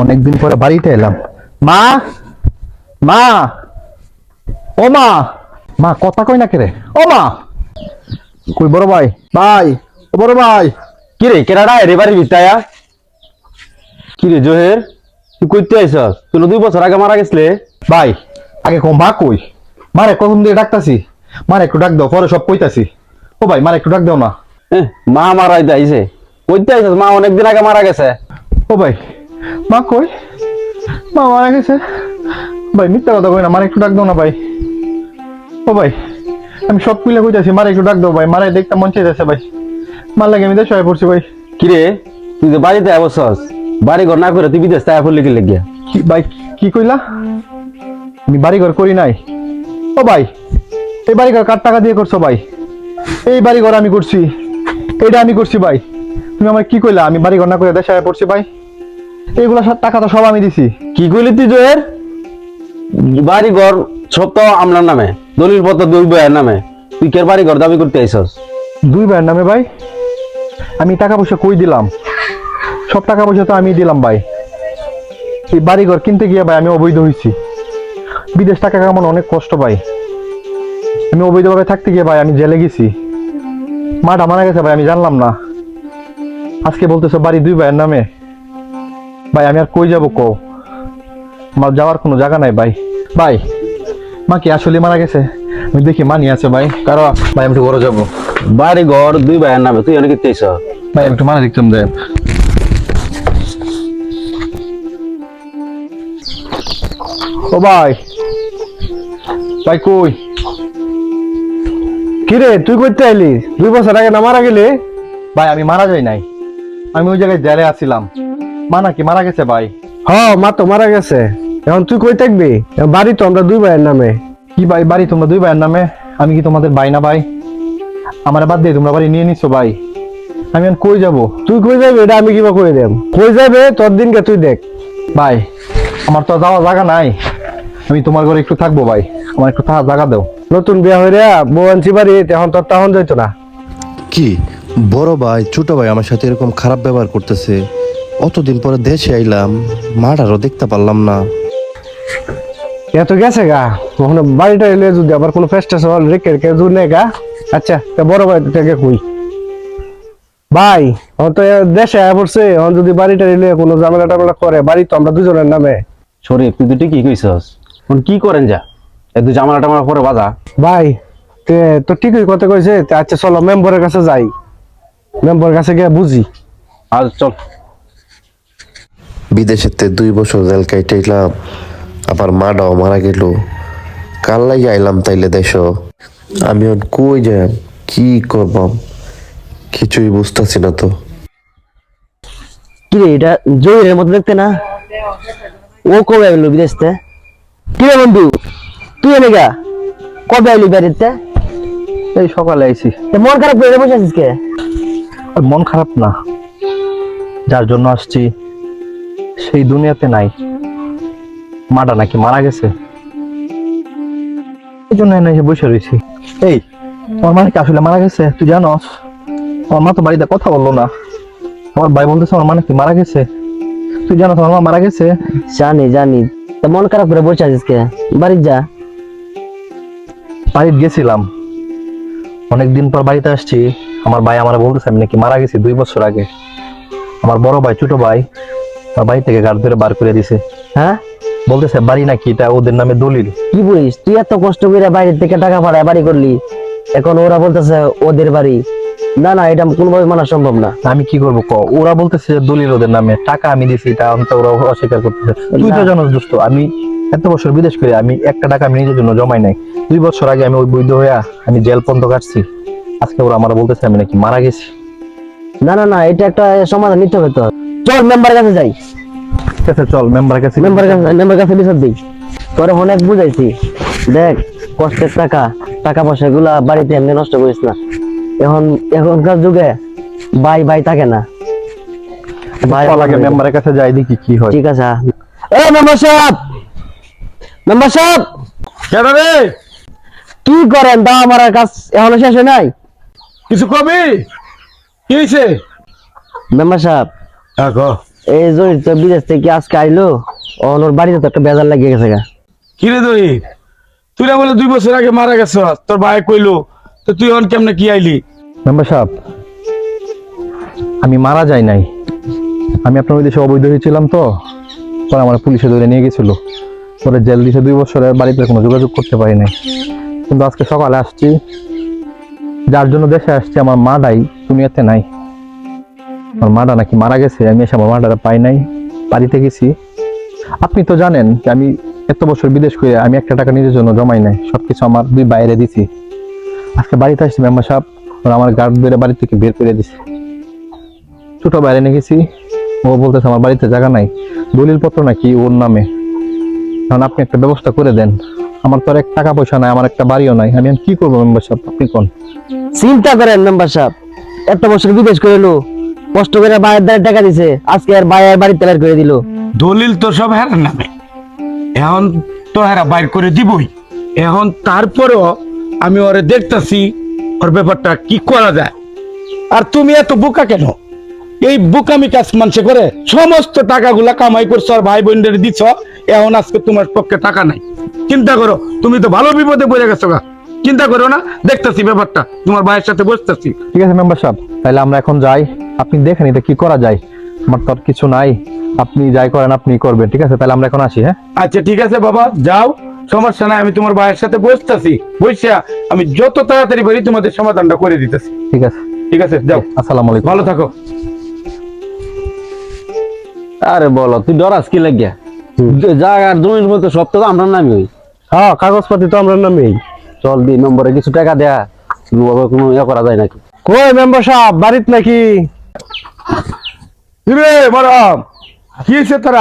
অনেকদিন পরে বাড়িতে এলাম। মা মা ও মা মা কথা কই না কেরে? ও মা কই বড় ভাই? ভাই ও বড় ভাই কি রে কেরাডা রে বাড়ি বিতায়া কি রে জোহের তুই কইতে আইছস? তুই দুই বছর আগে মারা গেছলে? ভাই আগে কম মা কই? মারে কখন দিয়ে ডাকতাছি? মারে একটু ডাক দাও পরে সব কইতাছি। ও ভাই মারে একটু ডাক দাও না। মা মারা আইছে। কইতে আইছস মা অনেকদিন আগে মারা গেছে। ও ভাই মা কই? মা মারা গেছে। ভাই মিথ্যা কথা কই না মারে একটু ডাক দাও না ভাই। ও ভাই আমি সব কুইলা কইতাছি মারে একটু ডাক দাও ভাই মারে দেখতে মন চাইতেছে ভাই। মার লাগে আমি দেশ হয়ে পড়ছি ভাই। কি রে তুই যে বাড়িতে আবছস বাড়ি ঘর না করে তুই বিদেশ তাই ফুল লিখে লেগে কি ভাই কি কইলা? আমি বাড়ি ঘর করি নাই। ও ভাই এই বাড়ি ঘর কার টাকা দিয়ে করছ ভাই? এই বাড়ি ঘর আমি করছি এটা আমি করছি ভাই। তুমি আমার কি কইলা আমি বাড়ি ঘর না করে দেশে পড়ছি ভাই? এইগুলা সব টাকা তো সব আমি দিছি। কি কইলি তুই, জোহের? বাড়ি ঘর সব তো আমলার নামে, দলিল পত্র দুই বইয়ের নামে। তুই কের বাড়ি ঘর দাবি করতে আইছস? দুই ভাইয়ের নামে ভাই? আমি টাকা পয়সা কই দিলাম? সব টাকা পয়সা তো আমি দিলাম ভাই। এই বাড়ি ঘর কিনতে গিয়ে ভাই আমি অবৈধ হয়েছি বিদেশ টাকা কামানো অনেক কষ্ট ভাই। আমি অবৈধভাবে থাকতে গিয়ে ভাই আমি জেলে গেছি। মাটা মারা গেছে ভাই, আমি জানলাম না। আজকে বলতেছো বাড়ি দুই ভাইয়ের নামে। ভাই আমি আর কই যাব কও? আমার যাওয়ার কোনো জায়গা নাই ভাই। ভাই মা কি আসলে মারা গেছে? আমি দেখি মানি আছে ভাই। কারও ভাই আমি একটু ঘরে যাব। বাড়ি ঘর দুই ভাইয়ের নামে। তুই অনেক আইছস ভাই একটু মানে দেখতাম দেব ও ভাই ভাই কই? কিরে তুই করতে আইলি? দুই বছর আগে না মারা গেলি? ভাই আমি মারা যাই নাই। আমি ওই জায়গায় জেলে আছিলাম। মা নাকি মারা গেছে ভাই? হ মা তো মারা গেছে। এখন তুই কই থাকবি? বাড়ি তো আমরা দুই ভাইয়ের নামে। কি ভাই বাড়ি তোমরা দুই ভাইয়ের নামে? আমি কি তোমাদের ভাই না ভাই? আমার বাদ দিয়ে তোমরা বাড়ি নিয়ে নিছো ভাই। আমি এখন কই যাব? তুই কই যাবি? এটা আমি কিবা কই দেব? কই যাবে? তোর দিনকে তুই দেখ। ভাই আমার তো যাওয়ার জায়গা নাই। আমি তোমার ঘরে একটু থাকব ভাই। আমার একটু থাকার জায়গা দাও। নতুন বিয়া হয়ে বউ আনছি বাড়ি এখন তোর তখন যাইতো না। কি? বড় ভাই ছোট ভাই আমার সাথে এরকম খারাপ ব্যবহার করতেছে। অতদিন পরে দেশে আইলাম মাটারও দেখতে পারলাম না। এত গেছে গা? কখনো বাড়িটা এলে যদি আবার কোনো ফেস্টা সবাল রেখে রেখে দূর নেই গা? আচ্ছা তা বড় ভাই থেকে কই? ভাই এখন তো দেশে আয়া পড়ছে এখন যদি বাড়িটা এলে কোনো ঝামেলা টামেলা করে বাড়ি তো আমরা দুজনের নামে। শরীফ তুই দুটি কি কইছস। এখন কি করেন যা? এ তুই জামালা টামালা পরে বাজা। ভাই তে তো ঠিকই কথা কইছে তে আচ্ছা চলো মেম্বারের কাছে যাই। মেম্বার কাছে গিয়ে বুঝি। আজ চল। বিদেশেতে দুই বছর জেল কাইটাইলাম আবার মাটাও মারা গেল। কাল লাগে আইলাম তাইলে দেশ? আমি এখন কই যাম কি করবাম? কিছুই বুঝতেছি না তো। কিরে এটা জহিরের মতো দেখতে না? ও কবে আইলো বিদেশতে? কিরে বন্ধু তুই এনে গা? কবে আইলি বাড়িতে? এই সকালে আইছি। তা মন খারাপ করে বসে আছিস কে? আর মন খারাপ না। যার জন্য আসছি। সেই দুনিয়াতে নাই। মাটা নাকি মারা গেছে? এই জন্য এনে বসে রয়েছি এই আমার মা কি আসলে মারা গেছে? তুই জানোস আমার মা তো বাড়িতে কথা বলল না। আমার ভাই বলতেছে আমার মা নাকি মারা গেছে। তুই জানো আমার মা মারা গেছে? জানি জানি। তা মন খারাপ করে বসে আছিস কে? বাড়ি যা। বাড়িতে গেছিলাম। অনেকদিন পর বাড়িতে আসছি। আমার ভাই আমার বলতেছে আমি নাকি মারা গেছি দুই বছর আগে। আমার বড় ভাই ছোট ভাই বাড়ি থেকে গাড় ধরে বার করে দিছে। হ্যাঁ? বলতেছে বাড়ি নাকি? এটা ওদের নামে দলিল। কি বলিস? তুই এত কষ্ট করে বাইরে থেকে টাকা ভাড়ায় বাড়ি করলি। এখন ওরা বলতেছে ওদের বাড়ি। না না এটা কোনোভাবে মানা সম্ভব না। আমি কি করব ক? ওরা বলতেছে যে দলিল ওদের নামে। টাকা আমি দিছি এটা অন্ত ওরা অস্বীকার করতেছে। তুই তো না। জানোস দোস্ত আমি এত বছর বিদেশ করে আমি একটা টাকা আমি নিজের জন্য জমাই নাই। দুই বছর আগে আমি ওই বৈধ হইয়া আমি জেল পর্যন্ত কাটছি। আজকে ওরা আমার বলতেছে আমি নাকি মারা গেছি। না না না এটা একটা সমাধান নিতে হবে তো। চল মেম্বার কাছে যাই। ঠিক আছে চল মেম্বার কাছে মেম্বার কাছে মেম্বার কাছে বিচার দিই। তোরে অনেক বুঝাইছি। দেখ কষ্টের টাকা টাকা পয়সা গুলা বাড়িতে এমনি নষ্ট করিস না। এখন এখনকার যুগে ভাই ভাই থাকে না। ভাই চল আগে মেম্বারের কাছে যাই দেখি কি হয়। ঠিক আছে এ মেম্বার সাহেব! মেম্বার সাহেব! কেন রে কি করেন? দাও আমার কাজ এখনও শেষ হয় নাই। কিছু কবি? কি হয়েছে মেম্বার সাহেব এই জহির তো বিদেশ থেকে আজকে আইলো? ও ওর বাড়িতে তো একটা বেজার লাগিয়ে গেছে গা। কিরে দই তুই না বলে দুই বছর আগে মারা গেছ তোর ভাই কইলো তো তুই কেমনে কি আইলি? মেম্বার সাহেব আমি মারা যাই নাই। আমি আপনার ওই দেশে অবৈধ হয়েছিলাম তো পরে আমার পুলিশে ধরে নিয়ে গেছিল। পরে জেল দিছে দুই বছরের বাড়িতে কোনো যোগাযোগ করতে পারি নাই। কিন্তু আজকে সকালে আসছি যার জন্য দেশে আসছি আমার মা ডাই তুমি এতে নাই। আমার মাটা নাকি মারা গেছে, আমি এসে আমার মাটারা পাই নাই, বাড়িতে গেছি। আপনি তো জানেন যে আমি এত বছর বিদেশ করে আমি একটা টাকা নিজের জন্য জমাই নাই, সবকিছু আমার দুই বাইরে দিছি। আজকে বাড়িতে আসছি, মেম্বার সাহেব আমার গার্ড ধরে বাড়ি থেকে বের করে দিছে। ছোট বাইরে নিয়ে গেছি, ও বলতেছে আমার বাড়িতে জায়গা নাই দলিলপত্র নাকি ওর নামে। কারণ আপনি একটা ব্যবস্থা করে দেন, আমার তো এক টাকা পয়সা নাই, আমার একটা বাড়িও নাই, আমি কি করব মেম্বার সাহেব, আপনি কোন? চিন্তা করেন মেম্বার সাহেব, এত বছর বিদেশ করে কষ্ট করে বাইরের দ্বারে টাকা দিছে। আজকে আর বাইরের বাড়িতে বের করে দিল। দলিল তো সব হেরার নামে। এখন তো হেরা বাইর করে দিবই। এখন তারপরেও আমি ওরে দেখতাছি ওর ব্যাপারটা কি করা যায়? আর তুমি এত বোকা কেন? এই বোকামি কাজ মানুষে করে সমস্ত টাকাগুলা কামাই করছ আর ভাই বোনদের দিছ এখন আজকে তোমার পক্ষে টাকা নাই। চিন্তা করো তুমি তো ভালো বিপদে পড়ে গেছো গা। চিন্তা করো না দেখতাছি ব্যাপারটা তোমার ভাইয়ের সাথে বসতেছি। ঠিক আছে মেম্বার সাহেব তাহলে আমরা এখন যাই। আপনি দেখেন এটা কি করা যায়। আমার তো আর কিছু নাই। আপনি যাই করেন আপনি করবেন ঠিক আছে? তাহলে আমরা এখন আসি হ্যাঁ? আচ্ছা ঠিক আছে বাবা যাও। সমস্যা নাই আমি তোমার ভাইয়ের সাথে বসতেছি। বসিয়া আমি যত তাড়াতাড়ি পারি তোমাদের সমাধানটা করে দিতেছি। ঠিক আছে। ঠিক আছে যাও। আসসালামু আলাইকুম। ভালো থাকো। আরে বলো তুই ডরাস কি লাগিয়া জায়গার জমির মধ্যে সব তো আমরা নামি হই হ্যাঁ কাগজপাতি তো আমরা নামেই। চল দি নম্বরে কিছু টাকা দেয়া। কোনো ইয়ে করা যায় নাকি? কই মেম্বার সাহেব বাড়িত নাকি? রে মরম কি তোর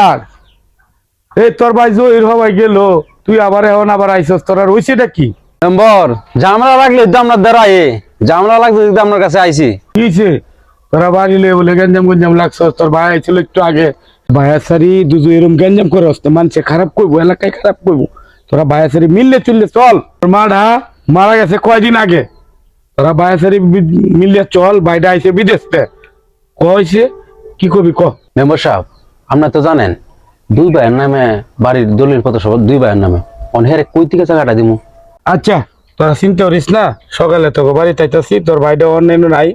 এই তোর ভাই জহির হবাই গেল তুই আবার এখন আবার আইসস তোর আর হয়েছেটা কি? নম্বর জামলা লাগলে তো আমরা দাঁড়াই জামলা লাগলে তো আপনার কাছে আইছি। কি হয়েছে তোরা বাড়ি লয়ে বলে গঞ্জাম গঞ্জাম লাগছস তোর ভাই আইছিল একটু আগে। ভাইয়া সারি দুজু এরম গঞ্জাম করে আসতে মানুষে খারাপ করব এলাকায় খারাপ করব তোরা ভাইয়া সারি মিললে চললে চল। তোর মাডা মারা গেছে কয়দিন আগে? তোরা ভাইয়া সারি মিললে চল ভাইটা আইসে বিদেশতে কইছে? কি করবি ক? মেম্বার সাহেব আপনার তো জানেন দুই ভাইয়ের নামে বাড়ির দলিল পত্র সব দুই ভাইয়ের নামে। অনহেরে কই থেকে টাকাটা দিমু? আচ্ছা তোরা চিন্তা করিস না সকালে তোকে বাড়িতে আইতাছি তোর ভাইটা অন্যান্য নাই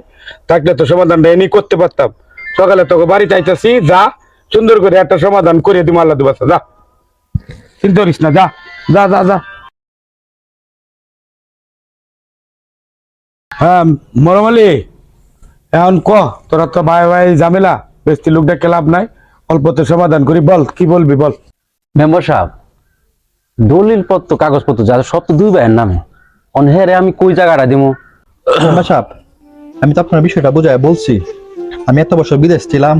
থাকলে তো সমাধানটা এনে করতে পারতাম। সকালে তোকে বাড়িতে আইতাছি যা সুন্দর করে একটা সমাধান করে দিব আল্লাহ দিবাসা যা। চিন্তা করিস না যা যা যা যা। হ্যাঁ মরমালি এখন ক? তোরা তো ভাই ভাই ঝামেলা বেশি লোকটা লাভ নাই? অল্পতে সমাধান করি বল কি বলবি বল? মেম্বার সাহেব দলিল পত্র কাগজপত্র যা সব তো দুই ভাইয়ের নামে। অনহেরে আমি কই জায়গাটা দিমু? মেম্বার সাহেব আমি তো আপনার বিষয়টা বোঝায় বলছি। আমি এত বছর বিদেশ ছিলাম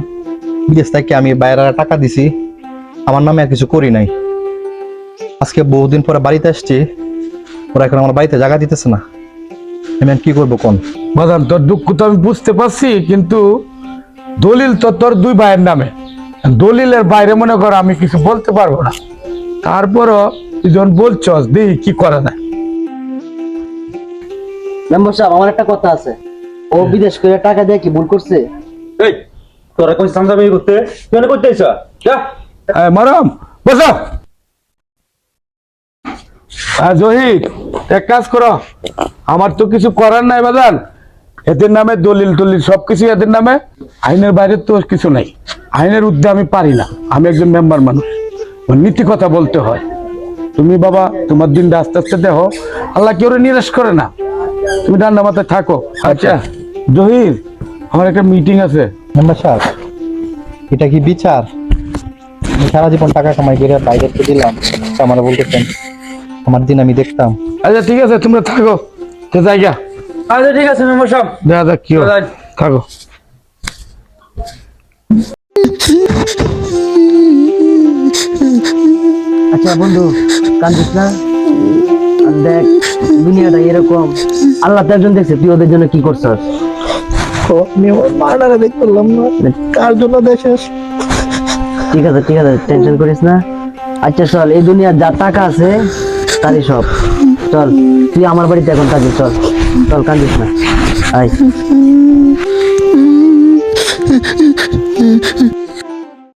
বিদেশ থেকে আমি বাইরে টাকা দিছি। আমার নামে আর কিছু করি নাই। আজকে বহুদিন পরে বাড়িতে আসছি ওরা এখন আমার বাড়িতে জায়গা দিতেছে না। আমি কি করব কোন? বাদান তোর দুঃখ তো আমি বুঝতে পারছি কিন্তু দলিল তো তোর দুই ভাইয়ের নামে। দলিলের বাইরে মনে কর আমি কিছু বলতে পারব না। তারপরও তুই যখন বলছস দেখি কি করা যায়? মেম্বার সাহেব আমার একটা কথা আছে। ও বিদেশ করে টাকা দিয়ে কি ভুল করছে? এই তোরা কোন সামদামি করতে? তুই এনে করতে আইছা যা। মরম বসো। হ্যাঁ জহির, এক কাজ করো। আমার তো কিছু করার নাই বাদান এদের নামে দলিল টলিল সবকিছু এদের নামে। আইনের বাইরে তো কিছু নাই। আইনের ঊর্ধ্বে আমি পারি না। আমি একজন মেম্বার মানুষ। নীতি কথা বলতে হয়। তুমি বাবা, তোমার দিনটা আস্তে আস্তে দেখো। আল্লাহ কেউ নিরাশ করে না? তুমি ডান্ডা মাথায় থাকো। আচ্ছা জহির, আমার একটা মিটিং আছে। মেম্বার সাহেব, এটা কি বিচার? সারা জীবন টাকা কামাই করে বাইরেতে দিলাম। আমার বলতেছেন আমার দিন আমি দেখতাম। আচ্ছা ঠিক আছে তোমরা থাকো। তো জায়গা আচ্ছা ঠিক আছে মেম্বার সাহেব। দেখা যাক কি হয়। থাকো। আচ্ছা বন্ধু কান্দিস না। দেখ দুনিয়াটা এরকম। আল্লাহ তো একজন দেখছে তুই ওদের জন্য কি করছস? আমি আমার মানারে দেখতে পারলাম না। কার জন্য দেশে ঠিক আছে ঠিক আছে টেনশন করিস না। আচ্ছা চল এই দুনিয়ার যা টাকা আছে তারই সব। চল তুই আমার বাড়িতে এখন থাকিস চল। চল কাঁদিস না। আয়।